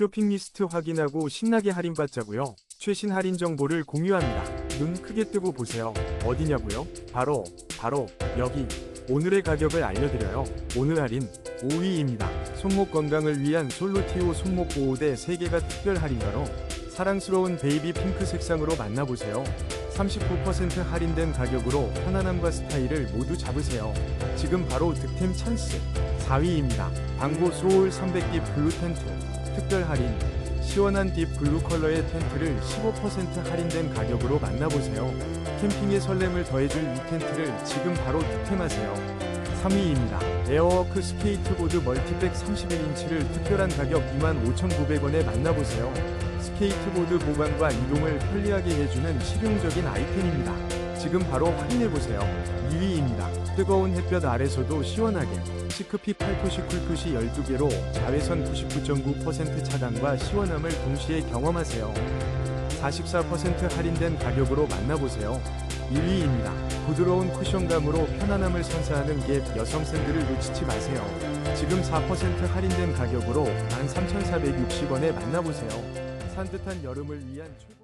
쇼핑 리스트 확인하고 신나게 할인받자고요. 최신 할인 정보를 공유합니다. 눈 크게 뜨고 보세요. 어디냐고요? 바로 바로 여기. 오늘의 가격을 알려드려요. 오늘 할인 5위입니다. 손목 건강을 위한 솔로티오 손목 보호대 3개가 특별 할인가로 사랑스러운 베이비 핑크 색상으로 만나보세요. 39% 할인된 가격으로 편안함과 스타일을 모두 잡으세요. 지금 바로 득템 찬스. 4위입니다. 방고 소울 300기 블루 텐트. 특별 할인. 시원한 딥 블루 컬러의 텐트를 15% 할인된 가격으로 만나보세요. 캠핑의 설렘을 더해줄 이 텐트를 지금 바로 득템하세요. 3위입니다. 에어워크 스케이트보드 멀티백 31인치를 특별한 가격 25,900원에 만나보세요. 스케이트보드 보관과 이동을 편리하게 해주는 실용적인 아이템입니다. 지금 바로 확인해보세요. 2위입니다. 뜨거운 햇볕 아래서도 시원하게 시크피 8토시 쿨토시 12개로 자외선 99.9% 차단과 시원함을 동시에 경험하세요. 44% 할인된 가격으로 만나보세요. 1위입니다. 부드러운 쿠션감으로 편안함을 선사하는 갭 여성 샌들을 놓치지 마세요. 지금 4% 할인된 가격으로 13,460원에 만나보세요. 산뜻한 여름을 위한 최...